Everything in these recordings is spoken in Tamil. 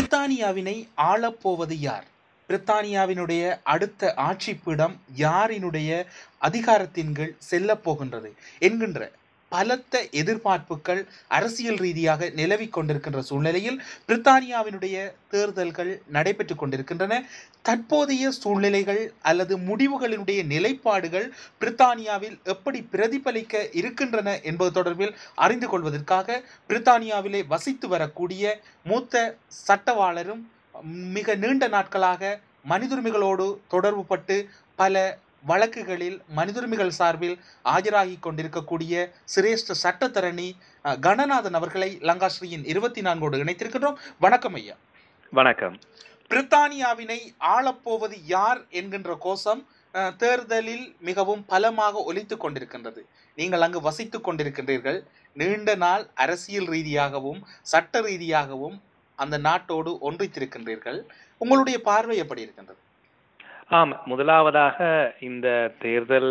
பிரித்தானியாவினை ஆளப்போவது யார்? பிரித்தானியாவினுடைய அடுத்த ஆட்சிப்பீடம் யாரினுடைய அதிகாரத்தின் கீழ் செல்லப் போகின்றது? என்கின்ற பலத்த எதிர்பார்ப்புகள் அரசியல் ரீதியாக நிலவி கொண்டிருக்கின்ற சூழ்நிலையில் பிரித்தானியாவினுடைய தேர்தல்கள் நடைபெற்றுக் கொண்டிருக்கின்றன. தற்போதைய சூழ்நிலைகள் அல்லது முடிவுகளினுடைய நிலைப்பாடுகள் பிரித்தானியாவில் எப்படி பிரதிபலிக்க இருக்கின்றன என்பது தொடர்பில் அறிந்து கொள்வதற்காக பிரித்தானியாவிலே வசித்து வரக்கூடிய மூத்த சட்டவாளரும் மிக நீண்ட நாட்களாக மனிதுரிமைகளோடு தொடர்புபட்டு பல வழக்குகளில் மனிதுரிமைகள் சார்பில் ஆஜராகி கொண்டிருக்கக்கூடிய சிரேஷ்ட சட்டத்தரணி கணநாதன் அவர்களை லங்காஸ்ரீயின் இருபத்தி நான்கோடு இணைத்திருக்கின்றோம். வணக்கம் ஐயா. வணக்கம். பிரித்தானியாவினை ஆளப்போவது யார் என்கின்ற கோஷம் தேர்தலில் மிகவும் பலமாக ஒலித்துக் கொண்டிருக்கின்றது. நீங்கள் அங்கு வசித்துக் கொண்டிருக்கின்றீர்கள். நீண்ட நாள் அரசியல் ரீதியாகவும் சட்ட ரீதியாகவும் அந்த நாட்டோடு ஒன்றித்திருக்கின்றீர்கள். உங்களுடைய பார்வை எப்படி இருக்கின்றது? ஆம் முதலாவதாக இந்த தேர்தல்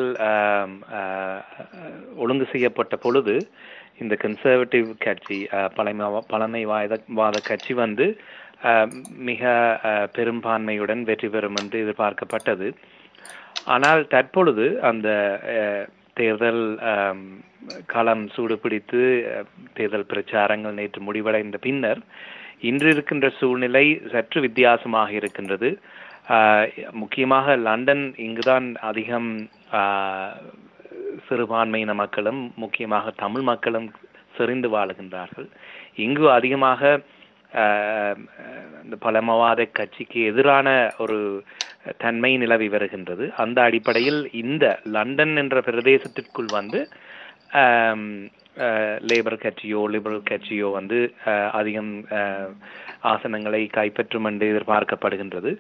ஒழுங்கு செய்யப்பட்ட பொழுது இந்த கன்சர்வேட்டிவ் கட்சி பழமை பழமை பழமைவாத வாத கட்சி வந்து மிக பெரும்பான்மையுடன் வெற்றி பெறும் என்று எதிர்பார்க்கப்பட்டது. ஆனால் தற்பொழுது அந்த தேர்தல் காலம் களம் சூடுபிடித்து தேர்தல் பிரச்சாரங்கள் நேற்று முடிவடைந்த பின்னர் இன்று இருக்கின்ற சூழ்நிலை சற்று வித்தியாசமாக இருக்கின்றது. முக்கியமாக லண்டன் இங்குதான் அதிகம் சிறுபான்மையின மக்களும் முக்கியமாக தமிழ் மக்களும் செறிந்து வாழுகின்றார்கள். இங்கு அதிகமாக இந்த பழமவாத கட்சிக்கு எதிரான ஒரு தன்மை நிலவி வருகின்றது. அந்த அடிப்படையில் இந்த லண்டன் என்ற பிரதேசத்திற்குள் வந்து லேபர் கட்சியோ லிபரல் கட்சியோ வந்து அதிகம் ஆசனங்களை கைப்பற்றும் என்று எதிர்பார்க்கப்படுகின்றது.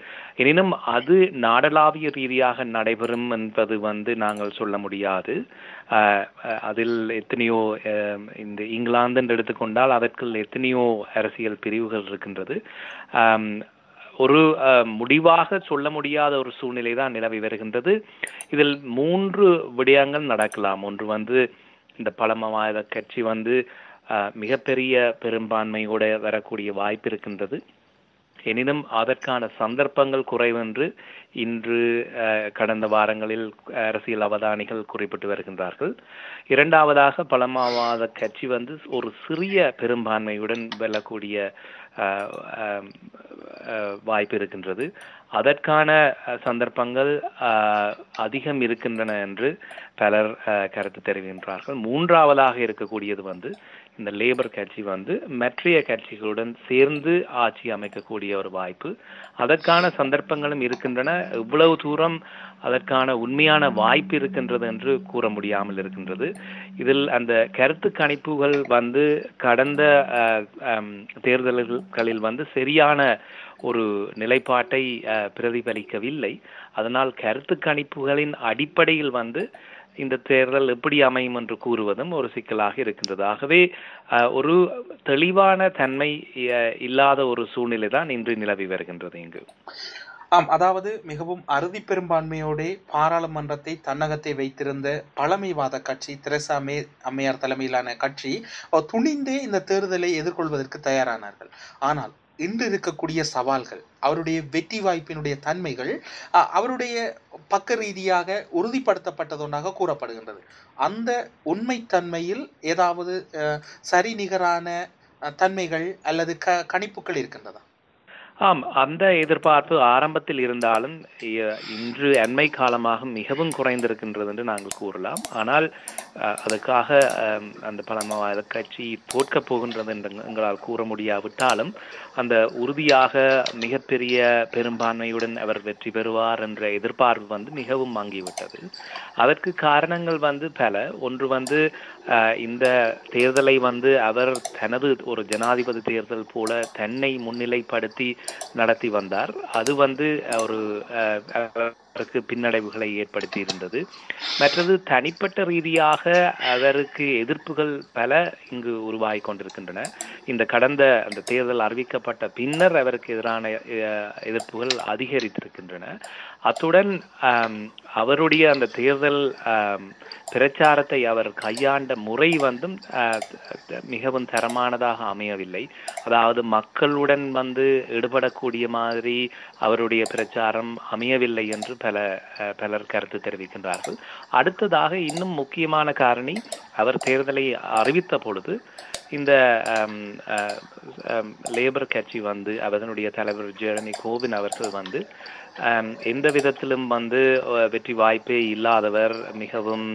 எனினும் அது நாடளாவிய ரீதியாக நடைபெறும் என்பது வந்து நாங்கள் சொல்ல முடியாது. அதில் எத்தனையோ இந்த இங்கிலாந்து என்று எடுத்துக்கொண்டால் அதற்குள் எத்தனையோ அரசியல் பிரிவுகள் இருக்கின்றது. ஒரு முடிவாக சொல்ல முடியாத ஒரு சூழ்நிலை தான் நிலவி வருகின்றது. இதில் மூன்று விடயங்கள் நடக்கலாம். ஒன்று வந்து இந்த பழமவாத கட்சி வந்து மிகப்பெரிய பெரும்பான்மையோட வரக்கூடிய வாய்ப்பு இருக்கின்றது. எனினும் அதற்கான சந்தர்ப்பங்கள் குறைவென்று இன்று கடந்த வாரங்களில் அரசியல் அவதானிகள் குறிப்பிட்டு வருகின்றார்கள். இரண்டாவதாக பழமாவாத கட்சி வந்து ஒரு சிறிய பெரும்பான்மையுடன் வெல்லக்கூடிய வாய்ப்பு இருக்கின்றது. அதற்கான சந்தர்ப்பங்கள் அதிகம் இருக்கின்றன என்று பலர் கருத்து தெரிவிக்கின்றார்கள். மூன்றாவதாக இருக்கக்கூடியது வந்து இந்த லேபர் கட்சி வந்து மற்றைய கட்சிகளுடன் சேர்ந்து ஆட்சி அமைக்கக்கூடிய ஒரு வாய்ப்பு. அதற்கான சந்தர்ப்பங்களும் இருக்கின்றன. இவ்வளவு தூரம் அதற்கான உண்மையான வாய்ப்பு இருக்கின்றது என்று கூற முடியாமல் இருக்கின்றது. இதில் அந்த கருத்து கணிப்புகள் வந்து கடந்த தேர்தல்களில் வந்து சரியான ஒரு நிலைப்பாட்டை பிரதிபலிக்கவில்லை. அதனால் கருத்து கணிப்புகளின் அடிப்படையில் வந்து இந்த தேர்தல் எப்படி அமையும் என்று கூறுவதும் ஒரு சிக்கலாக இருக்கின்றது. ஆகவே அஹ், ஒரு தெளிவான தன்மை இல்லாத ஒரு சூழ்நிலை தான் இன்று நிலவி வருகின்றது இங்கு. ஆம் அதாவது மிகவும் அறுதி பெரும்பான்மையோட பாராளுமன்றத்தை தன்னகத்தை வைத்திருந்த பழமைவாத கட்சி தெரசா மே அம்மையார் தலைமையிலான கட்சி துணிந்தே இந்த தேர்தலை எதிர்கொள்வதற்கு தயாரானார்கள். ஆனால் இன்று இருக்கக்கூடிய சவால்கள் அவருடைய வெற்றி வாய்ப்பினுடைய தன்மைகள் அவருடைய பக்க ரீதியாக உறுதிப்படுத்தப்பட்டதொன்றாக கூறப்படுகின்றது. அந்த உண்மைத்தன்மையில் ஏதாவது சரி நிகரான தன்மைகள் அல்லது க கணிப்புகள் இருக்கின்றதா? ஆம் அந்த எதிர்பார்ப்பு ஆரம்பத்தில் இருந்தாலும் இ- இன்று அண்மை காலமாக மிகவும் குறைந்திருக்கின்றது என்று நாங்கள் கூறலாம். ஆனால் அதுக்காக அந்த பழமவாத கட்சி தோற்கப் போகின்றது என்று எங்களால் கூற முடியாவிட்டாலும் அந்த உறுதியாக மிகப்பெரிய பெரும்பான்மையுடன் அவர் வெற்றி பெறுவார் என்ற எதிர்பார்ப்பு வந்து மிகவும் மங்கிவிட்டது. அதற்கு காரணங்கள் வந்து பல. ஒன்று வந்து இந்த தேர்தலை வந்து அவர் தனது ஒரு ஜனாதிபதி தேர்தல் போல தன்னை முன்னிலைப்படுத்தி நடத்தி வந்தார். அது வந்து ஒரு அஹ், அவருக்கு பின்னடைவுகளை ஏற்படுத்தி இருந்தது மற்றது தனிப்பட்ட ரீதியாக அவருக்கு எதிர்ப்புகள் பல இங்கு உருவாகி கொண்டிருக்கின்றன. இந்த கடந்த அந்த தேர்தல் அறிவிக்கப்பட்ட பின்னர் அவருக்கு எதிரான எதிர்ப்புகள் அதிகரித்திருக்கின்றன. அத்துடன் அவருடைய அந்த தேர்தல் பிரச்சாரத்தை அவர் கையாண்ட முறை வந்தும் மிகவும் தரமானதாக அமையவில்லை. அதாவது மக்களுடன் வந்து ஈடுபடக்கூடிய மாதிரி அவருடைய பிரச்சாரம் அமையவில்லை என்று பல பல பலர் கருத்து தெரிவிக்கின்றார்கள். அடுத்ததாக இன்னும் முக்கியமான காரணி அவர் தேர்தலை அறிவித்த பொழுது இந்த லேபர் கட்சி வந்து அதனுடைய தலைவர் ஜெரமி கோவின் அவர்கள் வந்து எந்த விதத்திலும் வந்து வெற்றி வாய்ப்பே இல்லாதவர் மிகவும்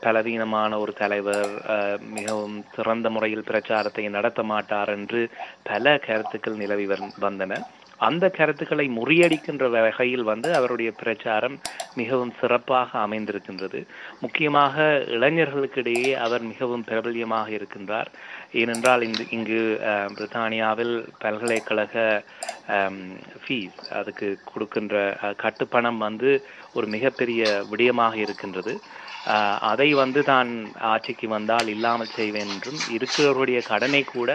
பலவீனமான ஒரு தலைவர் அஹ், மிகவும் சிறந்த முறையில் பிரச்சாரத்தை நடத்த மாட்டார் என்று பல கருத்துக்கள் நிலவி வந்- வந்தன. அந்த கருத்துக்களை முறியடிக்கின்ற வகையில் வந்து அவருடைய பிரச்சாரம் மிகவும் சிறப்பாக அமைந்திருக்கின்றது. முக்கியமாக இளைஞர்களுக்கிடையே அவர் மிகவும் பிரபல்யமாக இருக்கின்றார். ஏனென்றால் இந்த இங்கு பிரித்தானியாவில் பல்கலைக்கழக ஃபீஸ் அதுக்கு கொடுக்கின்ற கட்டுப்பணம் வந்து ஒரு மிகப்பெரிய விடயமாக இருக்கின்றது. அதை வந்து தான் ஆட்சிக்கு வந்தால் இல்லாமல் செய்வேன் என்றும் இருக்கிறவருடைய கடனை கூட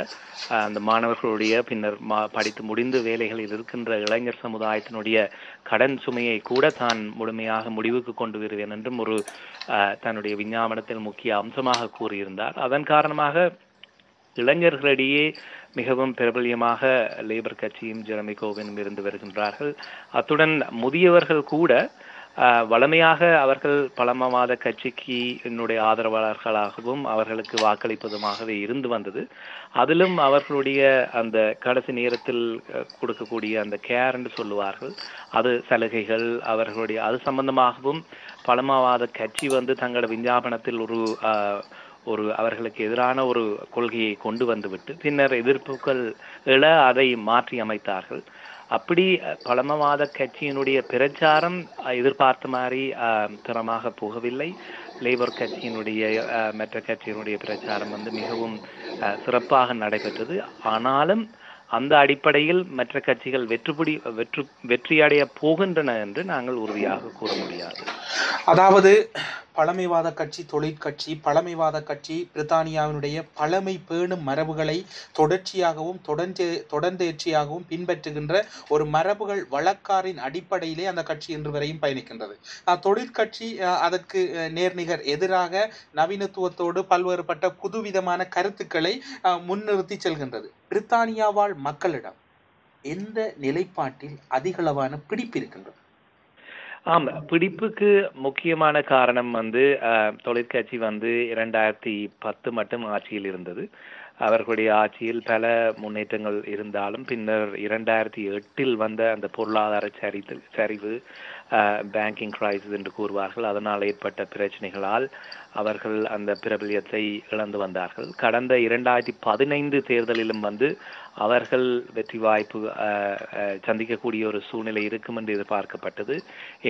அந்த மாணவர்களுடைய பின்னர் மா- படித்து முடிந்து வேலைகளில் இருக்கின்ற இளைஞர் சமுதாயத்தினுடைய கடன் சுமையை கூட தான் முழுமையாக முடிவுக்கு கொண்டு வருவேன் என்றும் ஒரு தன்னுடைய விஞ்ஞாபனத்தில் முக்கிய அம்சமாக கூறியிருந்தார். அதன் காரணமாக இளைஞர்களிடையே மிகவும் பிரபல்யமாக லேபர் கட்சியும் ஜெரமி கோவினும் இருந்து வருகின்றார்கள். அத்துடன் முதியவர்கள் கூட வழமையாக வளமையாக அவர்கள் பழமவாத கட்சிக்கு என்னுடைய ஆதரவாளர்களாகவும் அவர்களுக்கு வாக்களிப்பதுமாகவே இருந்து வந்தது. அதிலும் அவர்களுடைய அந்த கடைசி நேரத்தில் கொடுக்கக்கூடிய அந்த கேர் என்று சொல்லுவார்கள் அது சலுகைகள் அவர்களுடைய அது சம்பந்தமாகவும் பழமவாத கட்சி வந்து தங்களோட விஞ்ஞாபனத்தில் ஒரு ஒரு அவர்களுக்கு எதிரான ஒரு கொள்கையை கொண்டு வந்துவிட்டு பின்னர் எதிர்ப்புகள் எழ அதை மாற்றி அமைத்தார்கள். அப்படி பழமவாத கட்சியினுடைய பிரச்சாரம் எதிர்பார்த்த மாதிரி திறமாக போகவில்லை. லேபர் கட்சியினுடைய அஹ், மற்ற கட்சியினுடைய பிரச்சாரம் வந்து மிகவும் அஹ், சிறப்பாக நடைபெற்றது. ஆனாலும் அந்த அடிப்படையில் மற்ற கட்சிகள் வெற்றுப்படி வெற்று வெற்றியடைய போகின்றன என்று நாங்கள் உறுதியாக கூற முடியாது. அதாவது பழமைவாத கட்சி தொழிற்கட்சி பழமைவாத கட்சி பிரித்தானியாவினுடைய பழமை பேணும் மரபுகளை தொடர்ச்சியாகவும் தொடர்ந்து தொடர்ந்தேர்ச்சியாகவும் பின்பற்றுகின்ற ஒரு மரபுகள் வழக்காரின் அடிப்படையிலே அந்த கட்சி இன்று வரையும் பயணிக்கின்றது. தொழிற்கட்சி அதற்கு நேர்நிகர் எதிராக நவீனத்துவத்தோடு பல்வேறுபட்ட புதுவிதமான கருத்துக்களை முன்னிறுத்தி செல்கின்றது. பிரித்தானியாவாழ் மக்களிடம் எந்த நிலைப்பாட்டில் அதிகளவான பிடிப்பு இருக்கின்றது? ஆம் பிடிப்புக்கு முக்கியமான காரணம் வந்து தொழிற்கட்சி வந்து இரண்டாயிரத்தி பத்து மட்டும் ஆட்சியில் இருந்தது. அவர்களுடைய ஆட்சியில் பல முன்னேற்றங்கள் இருந்தாலும் பின்னர் இரண்டாயிரத்தி எட்டில் வந்த அந்த பொருளாதார சரித்து சரிவு பேங்கிங் கிரைசிஸ் என்று கூறுவார்கள். அதனால் ஏற்பட்ட பிரச்சனைகளால் அவர்கள் அந்த பிரபலியத்தை இழந்து வந்தார்கள். கடந்த இரண்டாயிரத்தி பதினைந்து தேர்தலிலும் வந்து அவர்கள் வெற்றி வாய்ப்பு சந்திக்கக்கூடிய ஒரு சூழ்நிலை இருக்கும் என்று எதிர்பார்க்கப்பட்டது.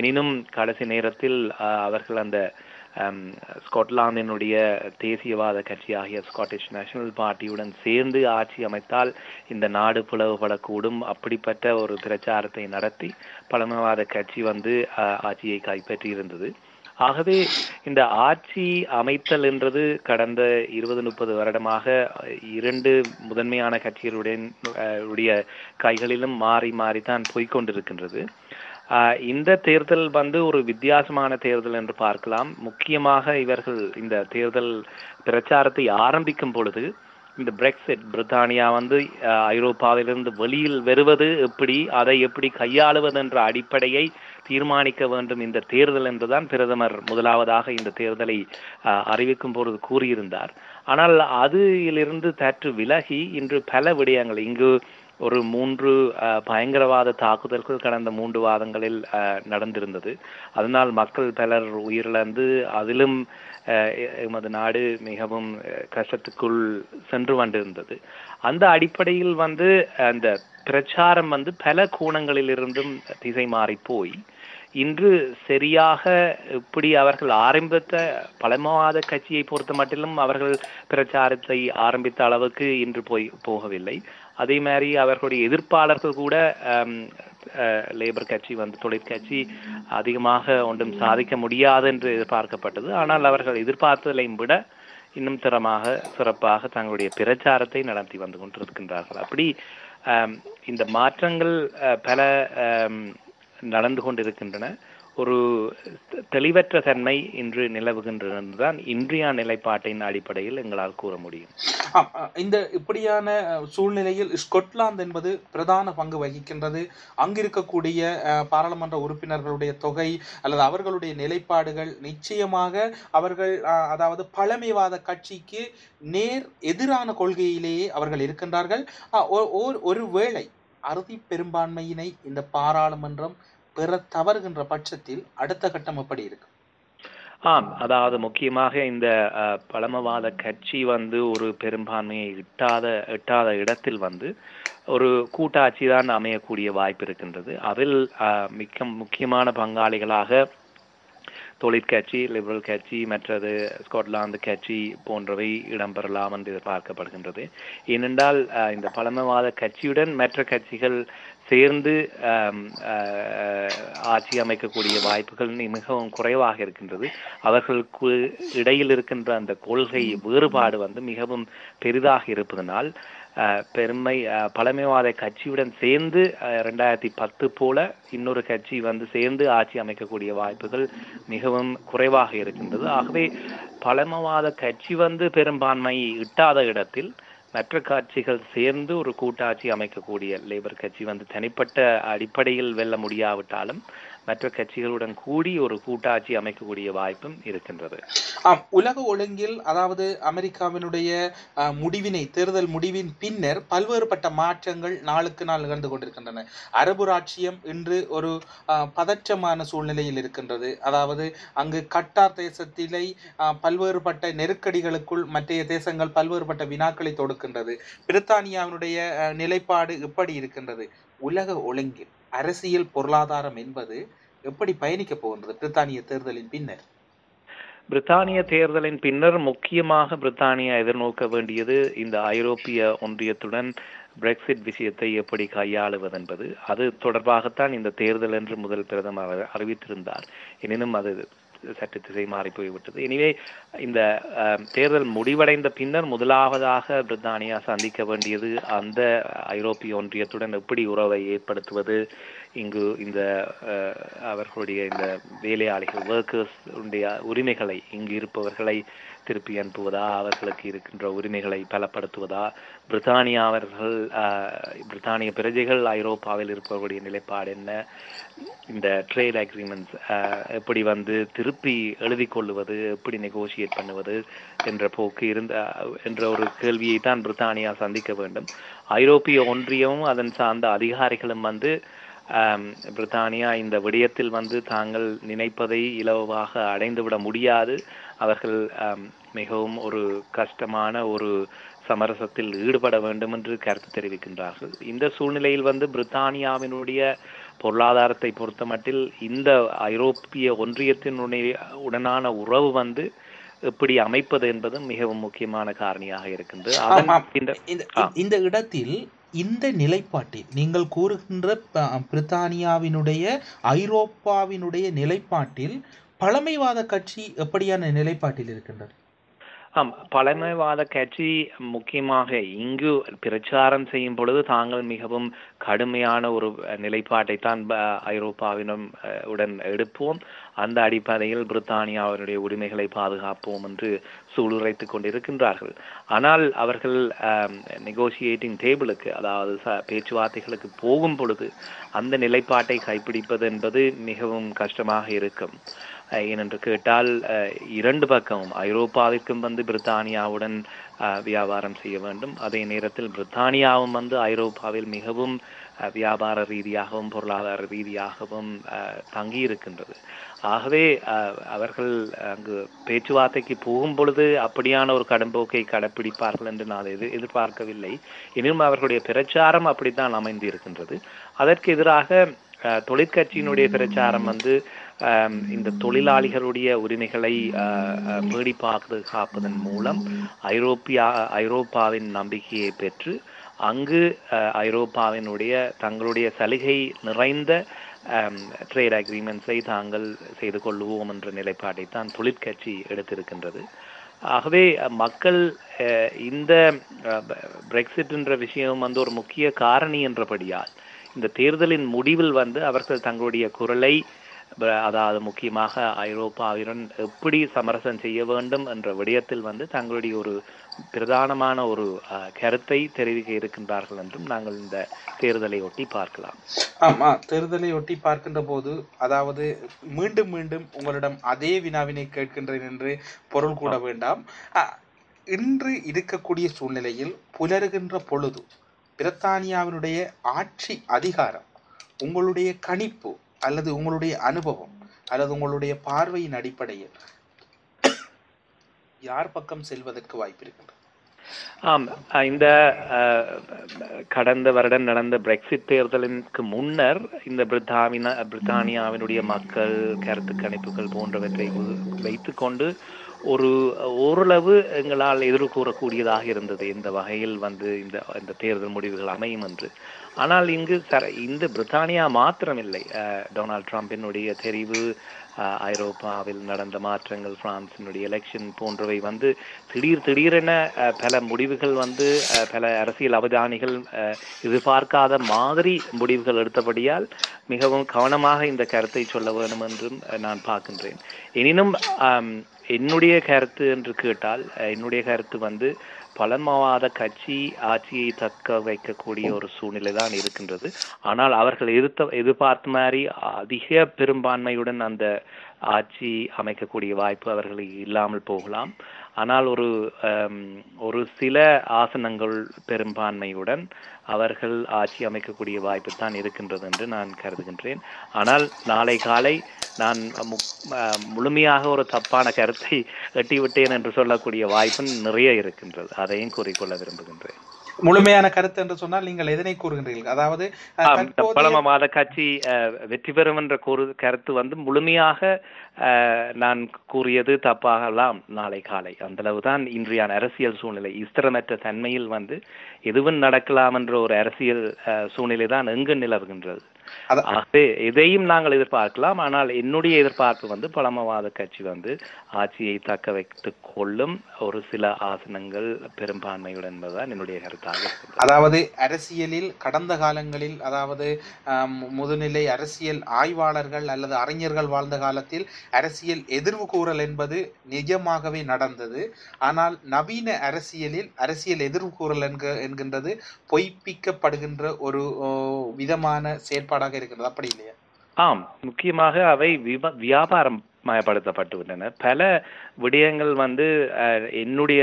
எனினும் கடைசி நேரத்தில் அவர்கள் அந்த Um, ஸ்காட்லாந்தினுடைய தேசியவாத கட்சியாகிய ஸ்காட்டிஷ் நேஷனல் பார்ட்டியுடன் சேர்ந்து ஆட்சி அமைத்தால் இந்த நாடு பிளவுபடக்கூடும். அப்படிப்பட்ட ஒரு பிரச்சாரத்தை நடத்தி பழமைவாத கட்சி வந்து அஹ், ஆட்சியை கைப்பற்றி இருந்தது ஆகவே இந்த ஆட்சி அமைத்தல் என்றது கடந்த இருபது முப்பது வருடமாக இரண்டு முதன்மையான கட்சிகளுடைய உடைய கைகளிலும் மாறி மாறித்தான் போய்க்கொண்டிருக்கின்றது ஆஹ் இந்த தேர்தல் வந்து ஒரு வித்தியாசமான தேர்தல் என்று பார்க்கலாம். முக்கியமாக இவர்கள் இந்த தேர்தல் பிரச்சாரத்தை ஆரம்பிக்கும் பொழுது இந்த பிரெக்சிட் பிரித்தானியா வந்து ஐரோப்பாவிலிருந்து வெளியில் வருவது எப்படி அதை எப்படி கையாளுவது என்ற அடிப்படையை தீர்மானிக்க வேண்டும் இந்த தேர்தல் என்றுதான் பிரதமர் முதலாவதாக இந்த தேர்தலை அறிவிக்கும் பொழுது கூறியிருந்தார். ஆனால் அதிலிருந்து சற்று விலகி இன்று பல விடயங்கள். இங்கு ஒரு மூன்று பயங்கரவாத தாக்குதல்கள் கடந்த மூன்று வாதங்களில் நடந்திருந்தது. அதனால் மக்கள் பலர் உயிரிழந்து அதிலும் எமது நாடு மிகவும் கஷ்டத்துக்குள் சென்று வந்திருந்தது அந்த அடிப்படையில் வந்து அந்த பிரச்சாரம் வந்து பல கோணங்களிலிருந்தும் திசை மாறி போய் இன்று சரியாக இப்படி அவர்கள் ஆரம்பித்த பழமவாத கட்சியை பொறுத்த மட்டிலும் அவர்கள் பிரச்சாரத்தை ஆரம்பித்த அளவுக்கு இன்று போய் போகவில்லை. அதே மாதிரி அவர்களுடைய எதிர்ப்பாளர்கள் கூட லேபர் கட்சி வந்து தொழிற்கட்சி அதிகமாக ஒன்றும் சாதிக்க முடியாது என்று எதிர்பார்க்கப்பட்டது. ஆனால் அவர்கள் எதிர்பார்த்ததையும் விட இன்னும் திறமாக சிறப்பாக தங்களுடைய பிரச்சாரத்தை நடத்தி வந்து கொண்டிருக்கின்றார்கள். அப்படி இந்த மாற்றங்கள் பல நடந்து கொண்டிருக்கின்றன. ஒரு தெ- தெளிவற்ற தன்மை இன்று நிலவுகின்றதுதான் இன்றைய நிலைப்பாட்டின் அடிப்படையில் எங்களால் கூற முடியும். இந்த இப்படியான சூழ்நிலையில் ஸ்கொட்லாந்து என்பது பிரதான பங்கு வகிக்கின்றது. அங்கிருக்கக்கூடிய பாராளுமன்ற உறுப்பினர்களுடைய தொகை அல்லது அவர்களுடைய நிலைப்பாடுகள் நிச்சயமாக அவர்கள் அதாவது பழமைவாத கட்சிக்கு நேர் எதிரான கொள்கையிலேயே அவர்கள் இருக்கின்றார்கள். ஒரு ஒ- ஓர்- ஒருவேளை அறுதி பெரும்பான்மையினை இந்த பாராளுமன்றம் பெற தவறுகின்ற பட்சத்தில் அடுத்த கட்டம் எப்படி இருக்கு? ஆம் அதாவது முக்கியமாக இந்த அஹ், பழமவாத கட்சி வந்து ஒரு பெரும்பான்மையை இட்டாத எட்டாத இடத்தில் வந்து ஒரு கூட்டாட்சி தான் அமையக்கூடிய வாய்ப்பு இருக்கின்றது. அதில் அஹ், மிக்க முக்கியமான பங்காளிகளாக தொழிற்கட்சி லிபரல் கட்சி மற்றது ஸ்காட்லாந்து கட்சி போன்றவை இடம்பெறலாம் என்று எதிர்பார்க்கப்படுகின்றது. ஏனென்றால் அஹ், இந்த பழமவாத கட்சியுடன் மற்ற கட்சிகள் சேர்ந்து ஆட்சி அமைக்கக்கூடிய வாய்ப்புகள் மிகவும் குறைவாக இருக்கின்றது. அவர்களுக்கு இடையில் இருக்கின்ற அந்த கொள்கை வேறுபாடு வந்து மிகவும் பெரிதாக இருப்பதனால் பெருமை பழமைவாத கட்சியுடன் சேர்ந்து ரெண்டாயிரத்தி பத்து போல இன்னொரு கட்சி வந்து சேர்ந்து ஆட்சி அமைக்கக்கூடிய வாய்ப்புகள் மிகவும் குறைவாக இருக்கின்றது. ஆகவே பழமைவாத கட்சி வந்து பெரும்பான்மை இட்டாத இடத்தில் மற்ற கட்சிகள் சேர்ந்து ஒரு கூட்டாட்சி அமைக்கக்கூடிய லேபர் கட்சி வந்து தனிப்பட்ட அடிப்படையில் வெல்ல முடியாவிட்டாலும் மற்ற கட்சிகளுடன் கூடி ஒரு கூட்டாட்சி அமைக்கக்கூடிய வாய்ப்பும் இருக்கின்றது. ஆம் உலக ஒழுங்கில் அதாவது அமெரிக்காவினுடைய அஹ், முடிவினை தேர்தல் முடிவின் பின்னர் பல்வேறுபட்ட மாற்றங்கள் நாளுக்கு நாள் நிகழ்ந்து கொண்டிருக்கின்றன. அரபு ராட்சியம் இன்று ஒரு அஹ், பதற்றமான சூழ்நிலையில் இருக்கின்றது. அதாவது அங்கு கட்டார் தேசத்திலே அஹ், பல்வேறுபட்ட நெருக்கடிகளுக்குள் மற்றைய தேசங்கள் பல்வேறுபட்ட வினாக்களை தொடுக்கின்றது. பிரித்தானியாவினுடைய அஹ், நிலைப்பாடு எப்படி இருக்கின்றது. உலக ஒழுங்கில். அரசியல் பொருளாதாரம் என்பது எப்படி பயணிக்க போகின்றது பிரித்தானிய தேர்தலின் பின்னர்? பிரித்தானிய தேர்தலின் பின்னர் முக்கியமாக பிரித்தானியா எதிர்நோக்க வேண்டியது இந்த ஐரோப்பிய ஒன்றியத்துடன் பிரெக்சிட் விஷயத்தை எப்படி கையாளுவது என்பது. அது தொடர்பாகத்தான் இந்த தேர்தல் என்று முதல் பிரதமர் அறிவித்திருந்தார். எனினும் அது சற்று திசை மாறி போய்விட்டது. எனவே இந்த அஹ், தேர்தல் முடிவடைந்த பின்னர் முதலாவதாக பிரித்தானியா சந்திக்க வேண்டியது அந்த ஐரோப்பிய ஒன்றியத்துடன் எப்படி உறவை ஏற்படுத்துவது இங்கு இந்த அவர்களுடைய இந்த வேலையாளிகள் ஒர்க்கர்ஸ் உடைய உரிமைகளை இங்கு இருப்பவர்களை திருப்பி அனுப்புவதா அவர்களுக்கு இருக்கின்ற உரிமைகளை பலப்படுத்துவதா? பிரித்தானியா அவர்கள் பிரித்தானிய பிரஜைகள் ஐரோப்பாவில் இருப்பவர்களுடைய நிலைப்பாடு என்ன? இந்த ட்ரேட் அக்ரிமெண்ட்ஸ் எப்படி வந்து திருப்பி எழுதி கொள்ளுவது எப்படி நெகோசியேட் பண்ணுவது என்ற போக்கு இருந்த என்ற ஒரு கேள்வியை தான் பிரித்தானியா சந்திக்க வேண்டும். ஐரோப்பிய ஒன்றியமும் அதன் சார்ந்த அதிகாரிகளும் வந்து பிரித்தானியா இந்த விடயத்தில் வந்து தாங்கள் நினைப்பதை இலவாக அடைந்துவிட முடியாது. அவர்கள் மிகவும் ஒரு கஷ்டமான ஒரு சமரசத்தில் ஈடுபட வேண்டும் என்று கருத்து தெரிவிக்கின்றார்கள். இந்த சூழ்நிலையில் வந்து பிரித்தானியாவினுடைய பொருளாதாரத்தை பொறுத்தமட்டில் இந்த ஐரோப்பிய ஒன்றியத்தினுடைய உடனான உறவு வந்து எப்படி அமைப்பது என்பது மிகவும் முக்கியமான காரணியாக இருக்கின்றது. இந்த இடத்தில் இந்த நிலைப்பாட்டில் நீங்கள் கூறுகின்ற ப- பிரித்தானியாவினுடைய ஐரோப்பாவினுடைய நிலைப்பாட்டில் பழமைவாத கட்சி எப்படியான நிலைப்பாட்டில் இருக்கின்றது? ஆம் பழமைவாத கட்சி முக்கியமாக இங்கு பிரச்சாரம் செய்யும் பொழுது தாங்கள் மிகவும் கடுமையான ஒரு நிலைப்பாட்டை தான் ஐரோப்பாவினம் உடன் எடுப்போம். அந்த அடிப்படையில் பிரித்தானியாவினுடைய உரிமைகளை பாதுகாப்போம் என்று சூளுரைத்துக் கொண்டிருக்கின்றார்கள். ஆனால் அவர்கள் நெகோசியேட்டிங் டேபிளுக்கு அதாவது பேச்சுவார்த்தைகளுக்கு போகும் பொழுது அந்த நிலைப்பாட்டை கைப்பிடிப்பது என்பது மிகவும் கஷ்டமாக இருக்கும். ஏனென்று கேட்டால் இரண்டு பக்கமும் ஐரோப்பாவிற்கும் வந்து பிரித்தானியாவுடன் வியாபாரம் செய்ய வேண்டும். அதே நேரத்தில் பிரித்தானியாவும் வந்து ஐரோப்பாவில் மிகவும் வியாபார ரீதியாகவும் பொருளாதார ரீதியாகவும் தங்கி தங்கியிருக்கின்றது ஆகவே அவர்கள் அங்கு பேச்சுவார்த்தைக்கு போகும் பொழுது அப்படியான ஒரு கடும்போக்கை கடைப்பிடிப்பார்கள் என்று நான் எது எதிர்பார்க்கவில்லை. எனினும் அவர்களுடைய பிரச்சாரம் அப்படித்தான் அமைந்து இருக்கின்றது அதற்கு எதிராக தொழிற்கட்சியினுடைய பிரச்சாரம் வந்து இந்த தொழிலாளிகளுடைய உரிமைகளை அஹ், பாதுகாப்பதன் காப்பதன் மூலம் ஐரோப்பியா ஐரோப்பாவின் நம்பிக்கையை பெற்று அங்கு ஐரோப்பாவினுடைய தங்களுடைய சலுகை நிறைந்த ட்ரேட் அக்ரிமெண்ட்ஸை தாங்கள் செய்து கொள்வோம் என்ற நிலைப்பாட்டை தான் தொழிற்கட்சி எடுத்திருக்கின்றது. ஆகவே மக்கள் இந்த பிரெக்சிட் என்ற விஷயம் வந்து ஒரு முக்கிய காரணி என்றபடியால் இந்த தேர்தலின் முடிவில் வந்து அவர்கள் தங்களுடைய குரலை அதாவது முக்கியமாக ஐரோப்பாவுடன் எப்படி சமரசம் செய்ய வேண்டும் என்ற விடயத்தில் வந்து தங்களுடைய ஒரு பிரதானமான ஒரு கருத்தை தெரிவிக்க இருக்கின்றார்கள் என்றும் நாங்கள் இந்த தேர்தலை ஒட்டி பார்க்கலாம். ஆமா தேர்தலை ஒட்டி பார்க்கின்ற போது அதாவது மீண்டும் மீண்டும் உங்களிடம் அதே வினாவினை கேட்கின்றேன் என்று பொருள் கூட வேண்டாம். இன்று இருக்கக்கூடிய சூழ்நிலையில் புலருகின்ற பொழுது பிரித்தானியாவினுடைய ஆட்சி அதிகாரம் உங்களுடைய கணிப்பு அல்லது உங்களுடைய அனுபவம் அல்லது உங்களுடைய பார்வையின் அடிப்படையில் யார் பக்கம் செல்வதற்கு வாய்ப்பு இருக்கிறது? ஆம் இந்த கடந்த வருடம் நடந்த பிரெக்சிட் தேர்தலுக்கு முன்னர் இந்த பிரித்தாவின பிரித்தானியாவினுடைய மக்கள் கருத்து கணிப்புகள் போன்றவற்றை வைத்துக்கொண்டு ஒரு ஓரளவு எங்களால் எதிர்கூறக்கூடியதாக இருந்தது. இந்த வகையில் வந்து இந்த இந்த தேர்தல் முடிவுகள் அமையும் என்று. ஆனால் இங்கு சர இந்த பிரித்தானியா மாத்திரமில்லை. அஹ், டொனால்ட் ட்ரம்பினுடைய தெரிவு ஐரோப்பாவில் நடந்த மாற்றங்கள் பிரான்சினுடைய எலெக்ஷன் போன்றவை வந்து திடீர் திடீரென பல முடிவுகள் வந்து பல அரசியல் அவதானிகள் எதிர்பார்க்காத மாதிரி முடிவுகள் எடுத்தபடியால் மிகவும் கவனமாக இந்த கருத்தை சொல்ல வேண்டும் என்றும் நான் பார்க்கின்றேன். எனினும் என்னுடைய கருத்து என்று கேட்டால் என்னுடைய கருத்து வந்து பழமவாத கட்சி ஆட்சியை தக்க வைக்கக்கூடிய ஒரு சூழ்நிலை தான் இருக்கின்றது. ஆனால் அவர்கள் எதிர்த்த எதிர்பார்த்த மாதிரி அதிக பெரும்பான்மையுடன் அந்த ஆட்சி அமைக்கக்கூடிய வாய்ப்பு அவர்களுக்கு இல்லாமல் போகலாம். ஆனால் ஒரு ஒரு சில ஆசனங்கள் பெரும்பான்மையுடன் அவர்கள் ஆட்சி அமைக்கக்கூடிய வாய்ப்பு தான் இருக்கின்றது என்று நான் கருதுகின்றேன். ஆனால் நாளை காலை நான் மு- முழுமையாக ஒரு தப்பான கருத்தை எட்டிவிட்டேன் என்று சொல்லக்கூடிய வாய்ப்பு நிறைய இருக்கின்றது. அதையும் கூறிக்கொள்ள விரும்புகின்றேன். முழுமையான கருத்து என்று சொன்னால் நீங்கள் எதனை கூறுகின்றீர்கள்? அதாவது தற்போதைய பழமவாத கட்சி வெற்றி பெறும் என்ற கூறு கருத்து வந்து முழுமையாக அஹ், நான் கூறியது தப்பாகலாம் நாளை காலை. அந்த அளவுதான் இன்றையான அரசியல் சூழ்நிலை. ஸ்திரமற்ற தன்மையில் வந்து எதுவும் நடக்கலாம் என்ற ஒரு அரசியல் சூழ்நிலை தான் எங்கு நிலவுகின்றது? இதையும் நாங்கள் எதிர்பார்க்கலாம். ஆனால் என்னுடைய எதிர்பார்ப்பு வந்து பழமவாத கட்சி வந்து ஆட்சியை தக்க வைத்துக் கொள்ளும் ஒரு சில ஆசனங்கள் பெரும்பான்மையுடன் என்பதுதான் என்னுடைய கருத்தாக அதாவது அரசியலில் கடந்த காலங்களில் அதாவது முதுநிலை அரசியல் ஆய்வாளர்கள் அல்லது அறிஞர்கள் வாழ்ந்த காலத்தில் அரசியல் எதிர்வு கூறல் என்பது நிஜமாகவே நடந்தது. ஆனால் நவீன அரசியலில் அரசியல் எதிர்வு கூறல் என்க என்கின்றது பொய்ப்பிக்கப்படுகின்ற ஒரு விதமான செயற்பாடாக இருக்கிறது அப்படி இல்லையா? ஆம் முக்கியமாக அவை வியாபாரம் மயப்படுத்தப்பட்டுவிட்டன பல விடயங்கள் வந்து அஹ், என்னுடைய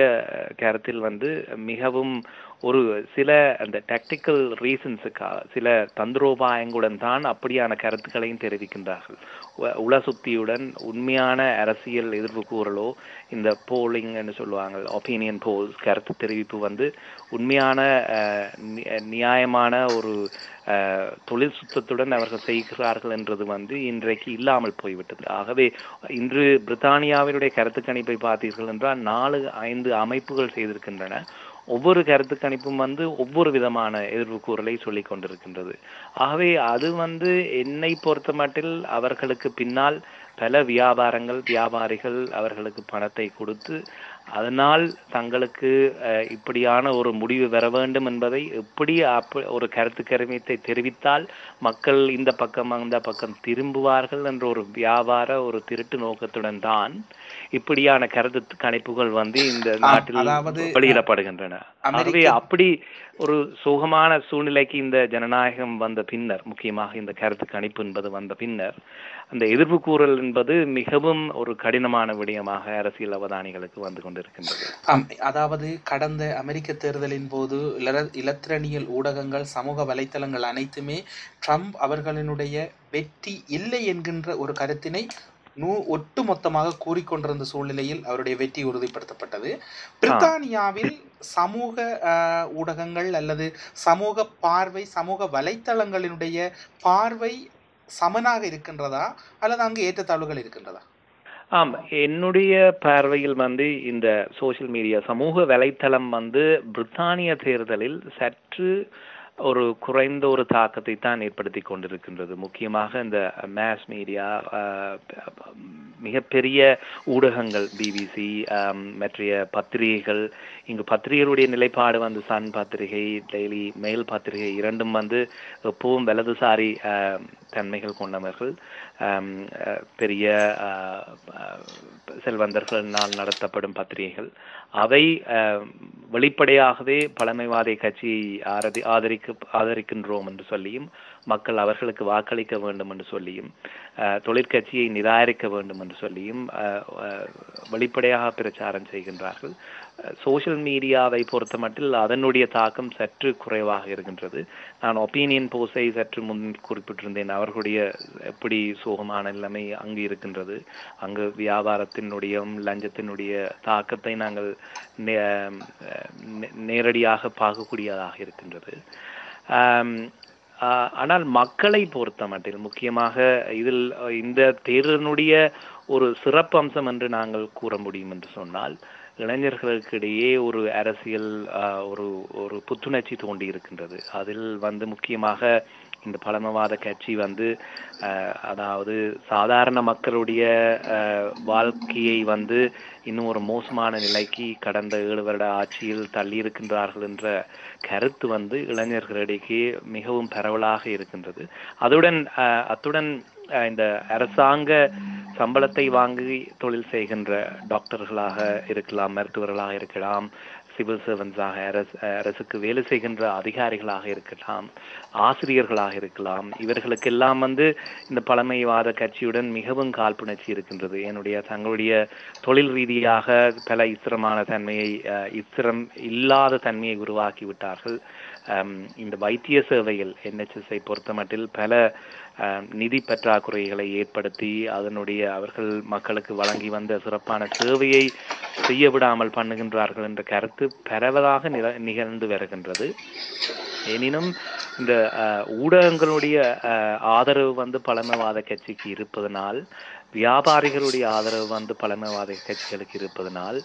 கருத்தில் வந்து மிகவும் ஒரு சில அந்த டாக்டிக்கல் ரீசன்ஸுக்காக சில தந்திரோபாயங்களுடன் தான் அப்படியான கருத்துக்களையும் தெரிவிக்கின்றார்கள். உ- உளசுத்தியுடன் உண்மையான அரசியல் எதிர்ப்பு கூறலோ இந்த போலிங் என்று சொல்லுவாங்க ஒப்பீனியன் போல்ஸ் கருத்து தெரிவிப்பு வந்து உண்மையான நியாயமான ஒரு தொழில் சுத்தத்துடன் அவர்கள் செய்கிறார்கள் என்றது வந்து இன்றைக்கு இல்லாமல் போய்விட்டது. ஆகவே இன்று பிரித்தானியாவினுடைய கருத்து கணிப்பை பார்த்தீர்கள் என்றால் நாலு ஐந்து அமைப்புகள் செய்திருக்கின்றன. ஒவ்வொரு கருத்து கணிப்பும் வந்து ஒவ்வொரு விதமான எதிர்வு கூறலை சொல்லிக் கொண்டிருக்கின்றது. ஆகவே அது வந்து என்னை பொறுத்த மட்டில் அவர்களுக்கு பின்னால் பல வியாபாரங்கள் வியாபாரிகள் அவர்களுக்கு பணத்தை கொடுத்து அதனால் தங்களுக்கு இப்படியான ஒரு முடிவு வர வேண்டும் என்பதை எப்படி அப்ப ஒரு கருத்து கருமியத்தை தெரிவித்தால் மக்கள் இந்த பக்கம் அந்த பக்கம் திரும்புவார்கள் என்ற ஒரு வியாபார ஒரு திருட்டு நோக்கத்துடன் தான் இப்படியான கருத்து கணிப்புகள் வந்து இந்த நாட்டில் வெளியிடப்படுகின்றன. ஆகவே அப்படி ஒரு சுகமான சூழ்நிலைக்கு இந்த ஜனநாயகம் வந்த பின்னர் முக்கியமாக இந்த கருத்து கணிப்பு என்பது வந்த பின்னர் அந்த எதிர்ப்பு கூறல் என்பது மிகவும் ஒரு கடினமான விடயமாக அரசியல் அவதானிகளுக்கு வந்து கொண்டிருக்கின்றது. அதாவது கடந்த அமெரிக்க தேர்தலின் போது இலத்திரனியல் ஊடகங்கள் சமூக வலைத்தளங்கள் அனைத்துமே ட்ரம்ப் அவர்களினுடைய வெற்றி இல்லை என்கின்ற ஒரு கருத்தினை நூ ஒட்டுமொத்தமாக கூறிக்கொண்டிருந்த சூழ்நிலையில் அவருடைய வெற்றி உறுதிப்படுத்தப்பட்டது. பிரித்தானியாவில் சமூக ஊடகங்கள் அல்லது சமூக பார்வை சமூக வலைத்தளங்களினுடைய பார்வை சமனாக இருக்கின்றதா? அல்லது அங்கு ஏற்றத்தாழ்வுகள் இருக்கின்றதா? ஆம். என்னுடைய பார்வையில் வந்து இந்த சோஷியல் மீடியா சமூக வலைத்தளம் வந்து பிரித்தானிய தேர்தலில் சற்று ஒரு குறைந்த ஒரு தாக்கத்தை தான் ஏற்படுத்தி கொண்டிருக்கின்றது. முக்கியமாக இந்த மேஸ் மீடியா மிகப்பெரிய ஊடகங்கள் பிபிசி மற்றைய பத்திரிகைகள் இங்கு பத்திரிகைகளுடைய நிலைப்பாடு வந்து சன் பத்திரிகை டெய்லி மெயில் பத்திரிகை இரண்டும் வந்து எப்பவும் வலதுசாரி தன்மைகள் கொண்டவர்கள். பெரிய ஆஹ், செல்வந்தர்களினால் நடத்தப்படும் பத்திரிகைகள். அவை வெளிப்படையாகவே பழமைவாதை கட்சியை ஆரதி ஆதரிக்க ஆதரிக்கின்றோம் என்று சொல்லியும் மக்கள் அவர்களுக்கு வாக்களிக்க வேண்டும் என்று சொல்லியும் தொழிற்கட்சியை நிராகரிக்க வேண்டும் என்று சொல்லியும் வெளிப்படையாக பிரச்சாரம் செய்கின்றார்கள். சோஷியல் மீடியாவை பொறுத்த மட்டில் அதனுடைய தாக்கம் சற்று குறைவாக இருக்கின்றது. நான் ஒப்பீனியன் போஸை சற்று முன் குறிப்பிட்டிருந்தேன். அவர்களுடைய எப்படி சோகமான நிலைமை அங்கு இருக்கின்றது. அங்கு வியாபாரத்தினுடைய லஞ்சத்தினுடைய தாக்கத்தை நாங்கள் நேரடியாக பார்க்கக்கூடியதாக இருக்கின்றது. ஆனால் மக்களை பொறுத்த மட்டில் முக்கியமாக இதில் இந்த தேர்தலினுடைய ஒரு சிறப்பம்சம் என்று நாங்கள் கூற முடியும் என்று சொன்னால் இளைஞர்களுக்கிடையே ஒரு அரசியல் ஒரு ஒரு புத்துணர்ச்சி தோண்டி இருக்கின்றது அதில் வந்து முக்கியமாக இந்த பழமவாத கட்சி வந்து அதாவது சாதாரண மக்களுடைய வாழ்க்கையை வந்து இன்னும் ஒரு மோசமான நிலைக்கு கடந்த ஏழு வருட ஆட்சியில் தள்ளியிருக்கின்றார்கள் என்ற கருத்து வந்து இளைஞர்களிடையே மிகவும் பரவலாக இருக்கின்றது. அதுடன் அத்துடன் இந்த அரசாங்க சம்பளத்தை வாங்கி தொழில் செய்கின்ற டாக்டர்களாக இருக்கலாம் மருத்துவர்களாக இருக்கலாம் சிவில் சர்வன்ஸாக அரசு அரசுக்கு வேலை செய்கின்ற அதிகாரிகளாக இருக்கலாம் ஆசிரியர்களாக இருக்கலாம். இவர்களுக்கெல்லாம் வந்து இந்த பழமைவாத கட்சியுடன் மிகவும் காழ்ப்புணர்ச்சி இருக்கின்றது. என்னுடைய தங்களுடைய தொழில் ரீதியாக பல இஸ்திரமான தன்மையை இஸ்திரம் இல்லாத தன்மையை உருவாக்கி விட்டார்கள் இந்த வைத்திய சேவையில் என்ஹெச்எஸ்ஐ பொறுத்தமட்டில் பல நிதி பற்றாக்குறைகளை ஏற்படுத்தி அதனுடைய அவர்கள் மக்களுக்கு வழங்கி வந்த சிறப்பான சேவையை செய்ய விடாமல் பண்ணுகின்றார்கள் என்ற கருத்து பரவலாக நிகழ்ந்து வருகின்றது. எனினும் இந்த அஹ், ஊடகங்களுடைய அஹ், ஆதரவு வந்து பழமைவாத கட்சிக்கு இருப்பதனால் வியாபாரிகளுடைய ஆதரவு வந்து பழமைவாத கட்சிகளுக்கு இருப்பதனால்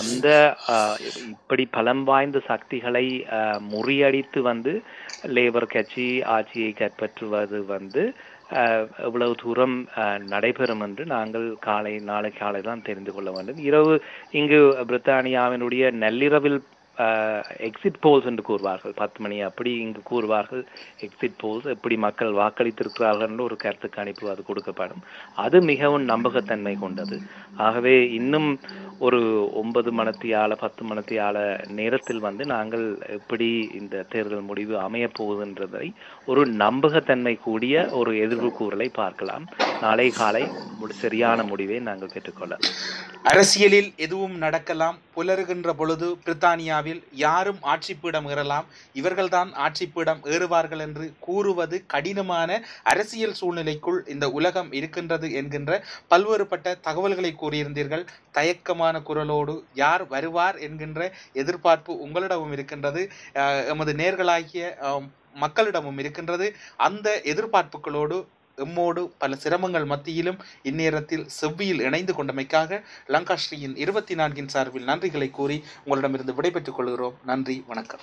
அந்த இப்படி பலம் வாய்ந்த சக்திகளை முறியடித்து வந்து லேபர் கட்சி ஆட்சியை கைப்பற்றுவது வந்து எவ்வளவு தூரம் நடைபெறும் என்று நாங்கள் காலை நாளை காலை தான் தெரிந்து கொள்ள வேண்டும். இரவு இங்கு பிரித்தானியாவினுடைய நள்ளிரவில் எக்ஸிட் போல்ஸ் என்று கூறுவார்கள். பத்து மணி அப்படி இங்கு கூறுவார்கள். எக்ஸிட் போல்ஸ் எப்படி மக்கள் வாக்களித்திருக்கிறார்கள் என்று ஒரு கருத்து கணிப்பு அது கொடுக்கப்படும். அது மிகவும் நம்பகத்தன்மை கொண்டது. ஆகவே இன்னும் ஒரு ஒன்பது மணத்தியால பத்து மணத்தியால நேரத்தில் வந்து நாங்கள் எப்படி இந்த தேர்தல் முடிவு அமையப் போகுதுன்றதை ஒரு நம்பகத்தன்மை கூடிய ஒரு எதிர்வு கூறலை பார்க்கலாம். நாளை காலை சரியான முடிவை நாங்கள் பெற்றுக்கொள்ளலாம். அரசியலில் எதுவும் நடக்கலாம். புலருகின்ற பொழுது பிரித்தானியா இந்தியாவில் யாரும் ஆட்சிப்பீடம் ஏறலாம். இவர்கள்தான் ஆட்சிப்பீடம் ஏறுவார்கள் என்று கூறுவது கடினமான அரசியல் சூழ்நிலைக்குள் இந்த உலகம் இருக்கின்றது என்கின்ற பல்வேறுபட்ட தகவல்களை கூறியிருந்தீர்கள். தயக்கமான குரலோடு யார் வருவார் என்கின்ற எதிர்பார்ப்பு உங்களிடமும் இருக்கின்றது. எமது நேர்களாகிய மக்களிடமும் இருக்கின்றது. அந்த எதிர்பார்ப்புகளோடு எம்மோடு பல சிரமங்கள் மத்தியிலும் இந்நேரத்தில் செவ்வியில் இணைந்து கொண்டமைக்காக லங்காஸ்ரீயின் இருபத்தி நான்கின் சார்பில் நன்றிகளை கூறி உங்களிடமிருந்து விடைபெற்றுக் கொள்கிறோம். நன்றி வணக்கம்.